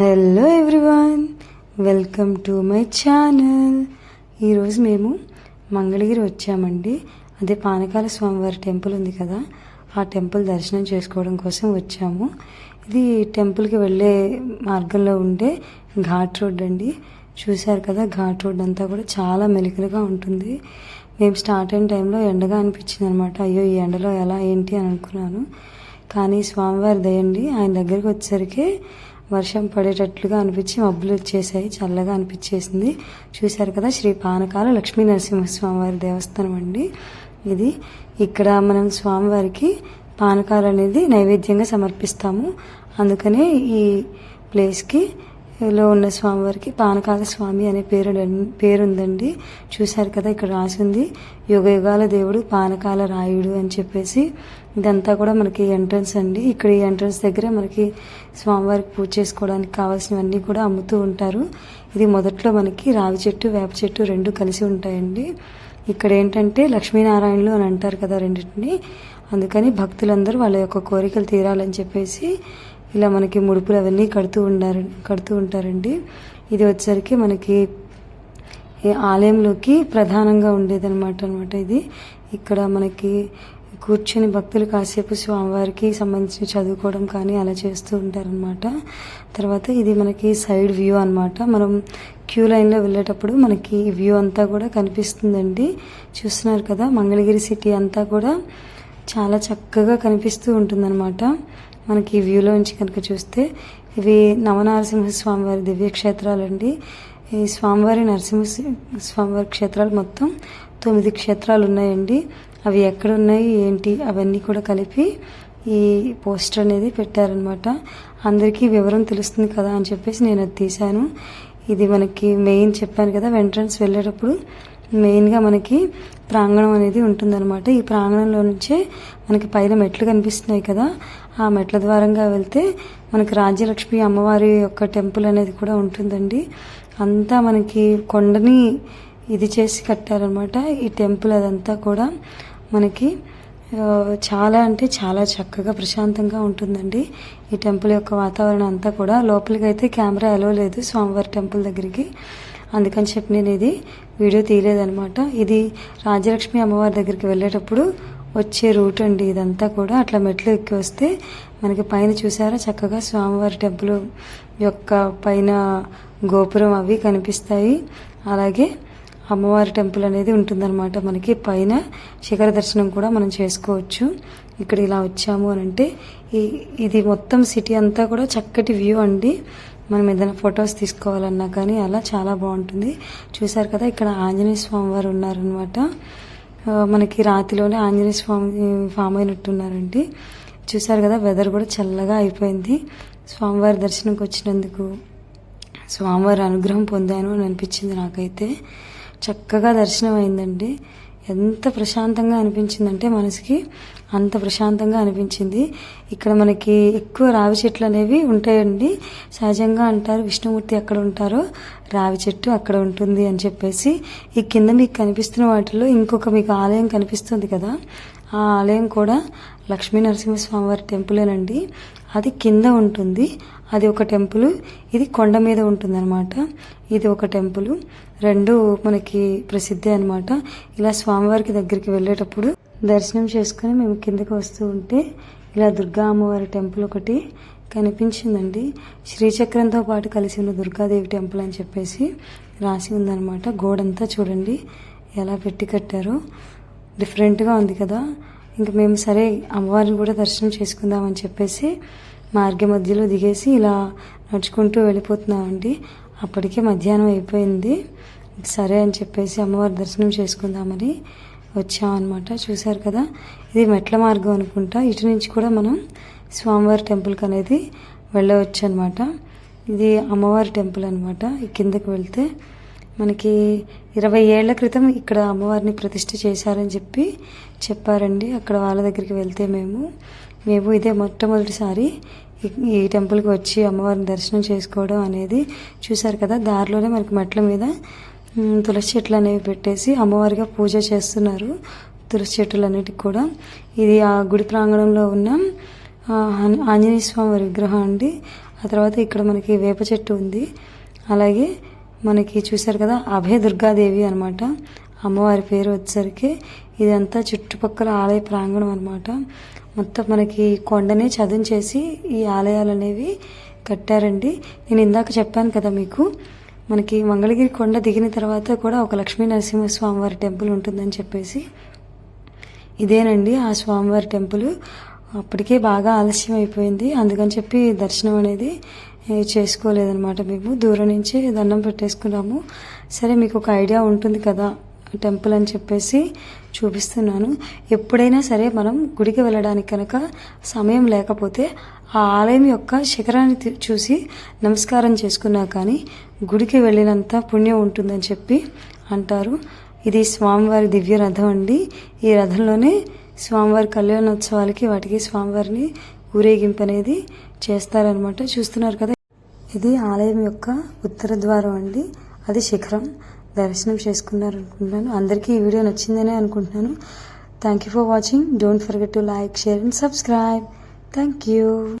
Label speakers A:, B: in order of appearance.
A: Hello everyone welcome to my channel ఈరోజు మేము మంగళగిరి వచ్చామండి. అదే పానకాల స్వామివారి టెంపుల్ ఉంది కదా ఆ టెంపుల్ దర్శనం చేసుకోవడం కోసం వచ్చాము. ఇది టెంపుల్కి వెళ్ళే మార్గంలో ఉండే ఘాట్ రోడ్ అండి. చూశారు కదా ఘాట్ రోడ్ అంతా కూడా చాలా మెలికలుగా ఉంటుంది. మేము స్టార్ట్ అయిన టైంలో ఎండగా అనిపించింది అనమాట అయ్యో ఈ ఎండలో ఎలా ఏంటి అని అనుకున్నాను. కానీ స్వామివారి దయండి ఆయన దగ్గరికి వచ్చేసరికి వర్షం పడేటట్లుగా అనిపించి మబ్బులు వచ్చేసాయి. చల్లగా అనిపించేసింది. చూశారు కదా శ్రీ పానకాల లక్ష్మీ నరసింహస్వామివారి దేవస్థానం అండి. ఇది ఇక్కడ మనం స్వామివారికి పానకాలు అనేది నైవేద్యంగా సమర్పిస్తాము. అందుకనే ఈ ప్లేస్కి లో ఉన్న స్వామివారికి పానకాల స్వామి అనే పేరు పేరుందండి. చూశారు కదా ఇక్కడ రాసి ఉంది యుగ యుగాల దేవుడు పానకాల రాయుడు అని చెప్పేసి ఇదంతా కూడా మనకి ఎంట్రన్స్ అండి. ఇక్కడ ఈ ఎంట్రన్స్ దగ్గర మనకి స్వామివారికి పూజ చేసుకోవడానికి కావాల్సినవన్నీ కూడా అమ్ముతూ ఉంటారు. ఇది మొదట్లో మనకి రావి చెట్టు వేప చెట్టు రెండు కలిసి ఉంటాయండి. ఇక్కడ ఏంటంటే లక్ష్మీనారాయణలు అని అంటారు కదా రెండింటిని. అందుకని భక్తులందరూ వాళ్ళ యొక్క కోరికలు తీరాలని చెప్పేసి ఇలా మనకి ముడుపులు అవన్నీ కడుతూ ఉండారు కడుతూ ఉంటారండి. ఇది వచ్చేసరికి మనకి ఈ ఆలయంలోకి ప్రధానంగా ఉండేదన్నమాట అనమాట ఇది. ఇక్కడ మనకి కూర్చొని భక్తులు కాసేపు స్వామివారికి సంబంధించి చదువుకోవడం కానీ అలా చేస్తూ ఉంటారనమాట తర్వాత ఇది మనకి సైడ్ వ్యూ అనమాట మనం క్యూ లైన్లో వెళ్ళేటప్పుడు మనకి వ్యూ అంతా కూడా కనిపిస్తుందండి. చూస్తున్నారు కదా మంగళగిరి సిటీ అంతా కూడా చాలా చక్కగా కనిపిస్తూ ఉంటుందన్నమాట. మనకి వ్యూలో నుంచి కనుక చూస్తే ఇవి నవనరసింహ స్వామివారి దివ్యక్షేత్రాలండి. ఈ స్వామివారి నరసింహ స్వామివారి క్షేత్రాలు మొత్తం తొమ్మిది క్షేత్రాలు ఉన్నాయండి. అవి ఎక్కడ ఉన్నాయి ఏంటి అవన్నీ కూడా కలిపి ఈ పోస్టర్ అనేది పెట్టారనమాట అందరికీ వివరం తెలుస్తుంది కదా అని చెప్పేసి నేను అది తీశాను. ఇది మనకి మెయిన్ చెప్పాను కదా ఎంట్రన్స్ వెళ్ళేటప్పుడు మెయిన్గా మనకి ప్రాంగణం అనేది ఉంటుందన్నమాట. ఈ ప్రాంగణంలో నుంచే మనకి పైన మెట్లు కనిపిస్తున్నాయి కదా. ఆ మెట్ల ద్వారంగా వెళ్తే మనకి రాజ్యలక్ష్మి అమ్మవారి యొక్క టెంపుల్ అనేది కూడా ఉంటుందండి. అంతా మనకి కొండని ఇది చేసి కట్టారనమాట ఈ టెంపుల్ అదంతా కూడా మనకి చాలా అంటే చాలా చక్కగా ప్రశాంతంగా ఉంటుందండి. ఈ టెంపుల్ యొక్క వాతావరణం అంతా కూడా. లోపలికి అయితే కెమెరా అలవలేదు స్వామివారి టెంపుల్ దగ్గరికి. అందుకని చెప్పి నేను ఇది వీడియో తీయలేదనమాట ఇది రాజలక్ష్మి అమ్మవారి దగ్గరికి వెళ్ళేటప్పుడు వచ్చే రూట్ అండి ఇదంతా కూడా. అట్లా మెట్లు ఎక్కి వస్తే మనకి పైన చూసారా చక్కగా స్వామివారి టెంపుల్ యొక్క పైన గోపురం అవి కనిపిస్తాయి. అలాగే అమ్మవారి టెంపుల్ అనేది ఉంటుందన్నమాట. మనకి పైన శిఖర దర్శనం కూడా మనం చేసుకోవచ్చు. ఇక్కడ ఇలా వచ్చాము అని అంటే ఈ ఇది మొత్తం సిటీ అంతా కూడా చక్కటి వ్యూ అండి. మనం ఏదైనా ఫొటోస్ తీసుకోవాలన్నా కానీ అలా చాలా బాగుంటుంది. చూసారు కదా ఇక్కడ ఆంజనేయ స్వామి వారు ఉన్నారనమాట మనకి రాతిలోనే ఆంజనేయ స్వామి ఫామ్ అయినట్టున్నారండి. చూసారు కదా వెదర్ కూడా చల్లగా అయిపోయింది. స్వామివారి దర్శనంకి వచ్చినందుకు స్వామివారి అనుగ్రహం పొందాను అని అనిపించింది నాకైతే. చక్కగా దర్శనం అయిందండి. ఎంత ప్రశాంతంగా అనిపించిందంటే మనసుకి అంత ప్రశాంతంగా అనిపించింది. ఇక్కడ మనకి ఎక్కువ రావి చెట్లు అనేవి ఉంటాయండి. సహజంగా అంటారు విష్ణుమూర్తి ఎక్కడ ఉంటారో రావి చెట్టు అక్కడ ఉంటుంది అని చెప్పేసి ఈ కింద మీకు కనిపిస్తున్న వాటిలో ఇంకొక మీకు ఆలయం కనిపిస్తుంది కదా ఆ ఆలయం కూడా లక్ష్మీ నరసింహస్వామివారి టెంపులేనండి అది కింద ఉంటుంది. అది ఒక టెంపుల్ ఇది కొండ మీద ఉంటుందన్నమాట. ఇది ఒక టెంపుల్ రెండు మనకి ప్రసిద్ధి అనమాట ఇలా స్వామివారికి దగ్గరికి వెళ్ళేటప్పుడు దర్శనం చేసుకుని మేము కిందకి వస్తూ ఉంటే ఇలా దుర్గా అమ్మవారి టెంపుల్ ఒకటి కనిపించిందండి. శ్రీచక్రంతో పాటు కలిసి ఉన్న దుర్గాదేవి టెంపుల్ అని చెప్పేసి రాసి ఉందన్నమాట. గోడంతా చూడండి ఎలా పెట్టి కట్టారో. డిఫరెంట్గా ఉంది కదా. ఇంకా మేము సరే అమ్మవారిని కూడా దర్శనం చేసుకుందామని చెప్పేసి మార్గ మధ్యలో దిగేసి ఇలా నడుచుకుంటూ వెళ్ళిపోతున్నామండి. అప్పటికే మధ్యాహ్నం అయిపోయింది. సరే అని చెప్పేసి అమ్మవారి దర్శనం చేసుకుందామని వచ్చామన్నమాట. చూశారు కదా ఇది మెట్ల మార్గం అనుకుంటా. ఇటు నుంచి కూడా మనం స్వామివారి టెంపుల్కి అనేది వెళ్ళవచ్చు అనమాట ఇది అమ్మవారి టెంపుల్ అనమాట ఈ వెళ్తే మనకి ఇరవై ఏళ్ళ క్రితం ఇక్కడ అమ్మవారిని ప్రతిష్ఠ చేశారని చెప్పి చెప్పారండి. అక్కడ వాళ్ళ దగ్గరికి వెళ్తే మేము మేము ఇదే మొట్టమొదటిసారి ఈ- టెంపుల్కి వచ్చి అమ్మవారిని దర్శనం చేసుకోవడం అనేది చూశారు కదా. దారిలోనే మనకి మెట్ల మీద తులసి చెట్లు అనేవి పెట్టేసి అమ్మవారిగా పూజ చేస్తున్నారు. తులసి చెట్లన్నిటికి కూడా. ఇది ఆ గుడి ప్రాంగణంలో ఉన్న ఆంజనేయ స్వామి విగ్రహం అండి. ఆ తర్వాత ఇక్కడ మనకి వేప చెట్టు ఉంది. అలాగే మనకి చూశారు కదా అభయ దుర్గాదేవి అనమాట అమ్మవారి పేరు వచ్చేసరికి ఇదంతా చుట్టుపక్కల ఆలయ ప్రాంగణం అనమాట మొత్తం మనకి కొండనే చదును చేసి ఈ ఆలయాలు అనేవి కట్టారండి. నేను ఇందాక చెప్పాను కదా మీకు మనకి మంగళగిరి కొండ దిగిన తర్వాత కూడా ఒక లక్ష్మీ నరసింహస్వామి వారి టెంపుల్ ఉంటుందని చెప్పేసి. ఇదేనండి ఆ స్వామివారి టెంపుల్. అప్పటికే బాగా ఆలస్యం అయిపోయింది. అందుకని చెప్పి దర్శనం అనేది ఏ, మేము. దూరం నుంచి దండం పెట్టేసుకున్నాము. సరే మీకు ఒక ఐడియా ఉంటుంది కదా టెంపుల్ అని చెప్పేసి చూపిస్తున్నాను. ఎప్పుడైనా సరే మనం గుడికి వెళ్ళడానికి కనుక సమయం లేకపోతే ఆ ఆలయం యొక్క శిఖరాన్ని చూసి నమస్కారం చేసుకున్నా కానీ గుడికి వెళ్ళినంత పుణ్యం ఉంటుందని చెప్పి అంటారు. ఇది స్వామివారి దివ్య రథం అండి. ఈ రథంలోనే స్వామివారి కళ్యాణోత్సవాలకి వాటికి స్వామివారిని ఊరేగింపు అనేది చేస్తారనమాట చూస్తున్నారు కదా ఇది ఆలయం యొక్క ఉత్తర ద్వారం అండి. అది శిఖరం. దర్శనం చేసుకున్నారు అనుకుంటున్నాను అందరికీ ఈ వీడియో నచ్చిందనే అనుకుంటున్నాను. Thank you for watching don't forget to like share and subscribe thank you